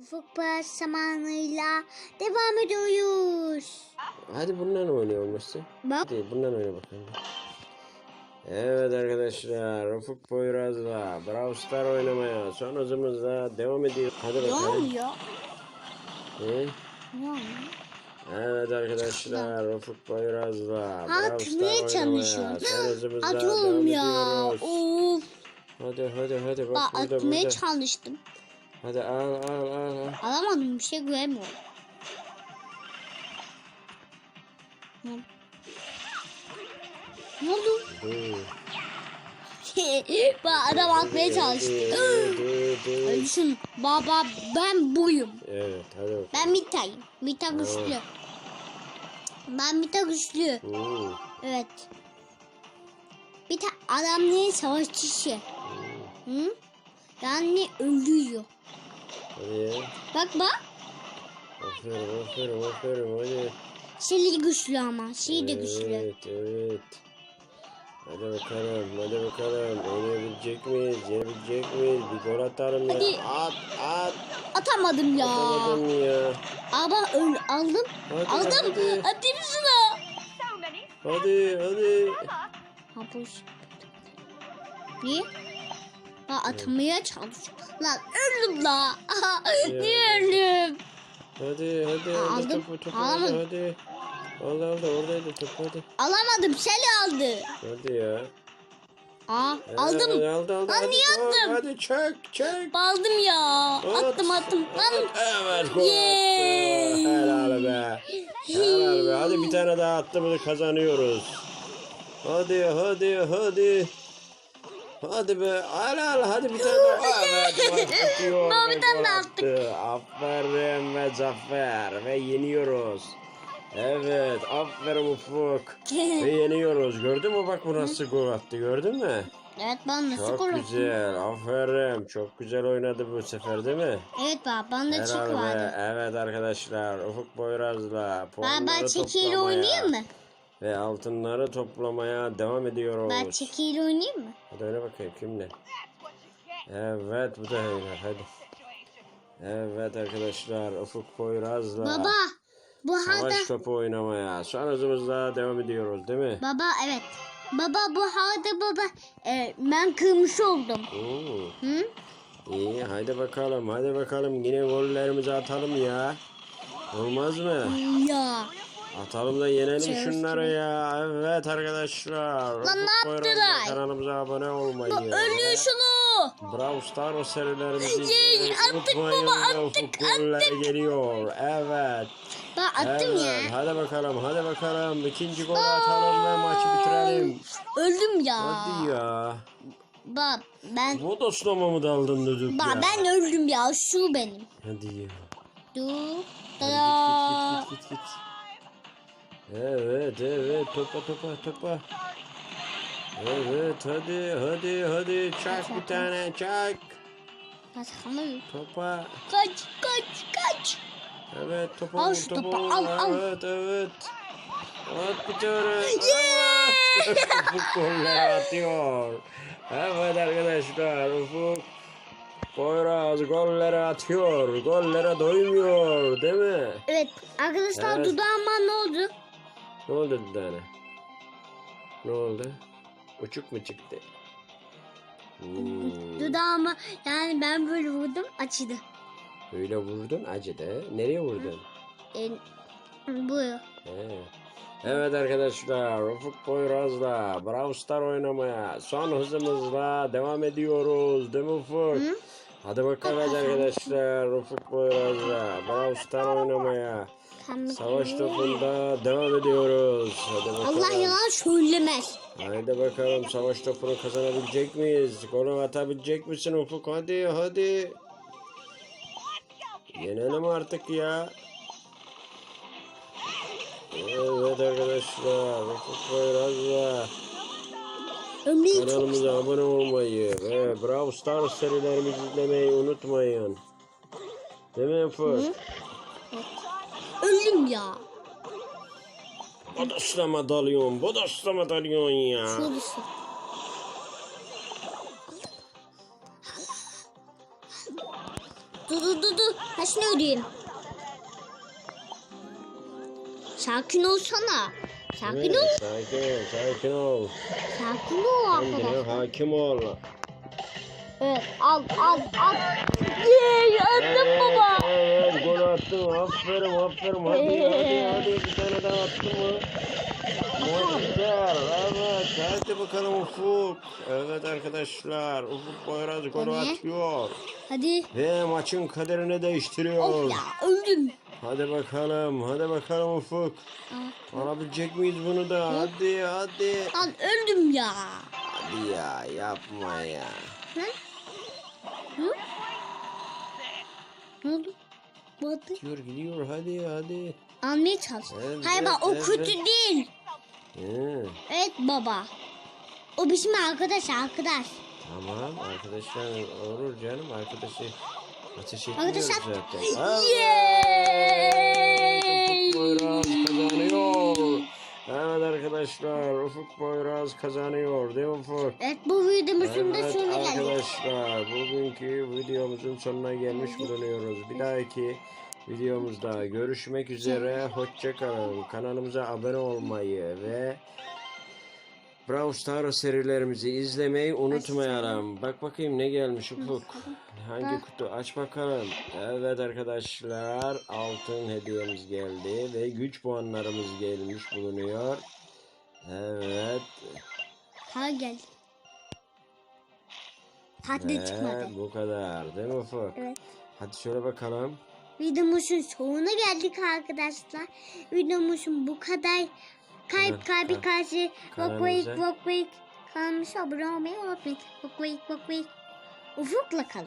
Ufuk Paras zamanıyla devam ediyoruz. Hadi bundan oynuyor olmuşsun. Bak. Hadi bundan oyna bakalım. Evet arkadaşlar Ufuk Poyraz'la Brawl Star oynamaya son hızımızla devam ediyor. Hadi Ne bakalım. Hı? Ne oluyor? Evet arkadaşlar Ufuk Poyraz'la Brawl Star oynamaya çalışıyorum. son hızımızla Atıyorum devam ya. ediyoruz. Of. Hadi hadi hadi bak Bak burada atmaya burada. çalıştım. Hadi al al al al. Alamadım bir şey göremiyorum. Ne? Ne oldu? Bak adam atmaya çalıştı. Dur. Ölsün. Baba ben buyum. Evet hadi bakalım. Ben Mita'yım. Mita güçlü. Ben Mita güçlü. Hı, Evet. Bir tane adam ne savaşçısı. Hı? Yani öldürüyor. Hadi. Bak bak. Aferin aferin aferin hadi. Sili güçlü ama. Şey de güçlü. Evet evet. Hadi bakalım hadi bakalım. Oynayabilecek miyiz? Yenebilecek miyiz? Bir gol atarım ya. Hadi. At at. Atamadım ya. Atamadım ya. Ama öl aldım. Hadi, aldım. hadi. Atayım şuna. Hadi hadi. Ha boş. Niye? Ha atamaya çalışıyor. Lan öldüm la. Niye öldüm? Hadi hadi. Hadi aldım. Topu, topu, Alamadım. hadi hadi. Al al oradaydı top hadi. Alamadım. Seli aldı. Hadi ya. Aa Evet, aldım. Aldı aldı. Lan hadi, niye attım? Hadi çök çök. Aldım ya. At, Attım attım. Lan. at. Evet gol Yay. attı. Helal be. Helal be. Hadi bir tane daha attığımızı kazanıyoruz. Hadi hadi hadi. Hadi be. Helal hadi bir tane daha. Evet. Daha bir tane daha attı. Aferin ve zafer. Ve yeniyoruz. Evet aferin Ufuk. Ve yeniyoruz. Gördün mü bak bu nasıl gol attı gördün mü? evet ben nasıl Çok gol attım? güzel. Aferin. Çok güzel oynadı bu sefer değil mi? Evet baba bende çık vardı. Evet arkadaşlar Ufuk Boyraz'la ben çekiyle oynayayım mı? Ve altınları toplamaya devam ediyoruz. Ben çekiyle oynayayım mı? Hadi oyna bakayım kimle? Evet bu da oynar hadi. Evet arkadaşlar Ufuk Boyraz'la Baba bu halde savaş topu oynamaya son hızımızla devam ediyoruz değil mi? baba evet. Baba bu halde baba e, ben kırmış oldum. Oo, Hı? iyi hadi bakalım hadi bakalım yine gollerimizi atalım ya. Olmaz mı? Ya. Atalım da yenelim Çerez şunları ya. Evet arkadaşlar. Lan ne yaptılar? Kanalımıza abone olmayı. Öldür şunu. Brawl Stars serilerimizi izlemeyi attık baba, attık, goller geliyor. Evet. Ben attım evet. ya. Hadi bakalım hadi bakalım. İkinci golü atalım ve maçı bitirelim. Öldüm ya. Hadi ya. Baba ben Bodoslama mı daldın dedik baba ya. ben öldüm ya. Şu benim. Hadi ya. Dur. Hadi Tada. git git git git. git. Evet evet topa topa topa. Evet hadi hadi hadi çak bir tane çak. Topa. Kaç kaç kaç. Evet topu Al şu topu. topu, al, al. Evet evet. At bir tane. Ufuk goller atıyor. Evet arkadaşlar Ufuk. Poyraz golleri atıyor. Gollere doymuyor değil mi? Evet arkadaşlar Evet. dudağıma ne oldu? Ne oldu dudağına? Ne oldu? Uçuk mu çıktı? Hmm. Dudağıma yani ben böyle vurdum açıldı. Öyle vurdun acıdı. Nereye vurdun? E, bu. He. Evet arkadaşlar Ufuk Poyraz'la Brawl Star oynamaya son hızımızla devam ediyoruz değil mi Ufuk? Hadi bakalım arkadaşlar Ufuk Poyraz'la Brawl Star oynamaya savaş topunda devam ediyoruz. Hadi bakalım. Allah yalan söylemez. Haydi bakalım savaş topunu kazanabilecek miyiz? Golü atabilecek misin Ufuk? Hadi hadi. Yenelim artık ya. Evet arkadaşlar. Ufuk Poyraz'la Ömrü kanalımıza abone olmayı ve Brawl Stars serilerimizi izlemeyi unutmayın. Değil mi Ufuk? öldüm ya. Bodoslama dalıyorsun, bodoslama dalıyorsun ya. Şurası. Dur dur dur dur dur. Kaçını ödeyeyim. Sakin olsana. Sakin ol. sakin sakin ol. Sakin ol arkadaşlar. hakim ol. Evet al al al. Yeee attım baba. Evet, gol attın. Aferin, aferin. Hadi, hadi, hadi. Bir tane daha attın mı? Muhteşem. Evet, hadi bakalım Ufuk. Evet arkadaşlar, Ufuk Boyraz golü atıyor. Hadi. Ve maçın kaderini değiştiriyor. Of ya öldüm. Hadi bakalım, hadi bakalım Ufuk. Aa, Alabilecek miyiz bunu da? Hadi, hadi. Lan öldüm ya. Hadi ya, yapma ya. Hı? Hı? Ne oldu? Batı. Gidiyor, gidiyor. Hadi, hadi. Almaya çalış. Evet, Hayır bak o evet. kötü değil. Hı. Evet baba. O bizim arkadaş arkadaş. Tamam arkadaşlar olur canım arkadaşı ateş etmiyoruz Arkadaşlar. zaten. Yeeey. Arkadaşlar Ufuk Boyraz kazanıyor değil mi Ufuk? Evet bu videomuzun da Evet sonuna geldik. arkadaşlar bugünkü videomuzun sonuna gelmiş bulunuyoruz. Bir dahaki videomuzda görüşmek üzere. Hoşça kalın. Kanalımıza abone olmayı ve Brawl Stars serilerimizi izlemeyi unutmayalım. Bak bakayım ne gelmiş Ufuk. Hangi kutu? Aç bakalım. Evet arkadaşlar altın hediyemiz geldi ve güç puanlarımız gelmiş bulunuyor. Evet. Ha gel. Hadi çıkmadı. Ve bu kadar değil mi Ufuk? Evet. Hadi söyle bakalım. Videomuzun sonuna geldik arkadaşlar. Videomuzun bu kadar Evet, kalbi ka- karşı kanalımıza- vok vok vok kalmış abone olmayı unutmayın. Vok vok vok vok. Ufukla kalın.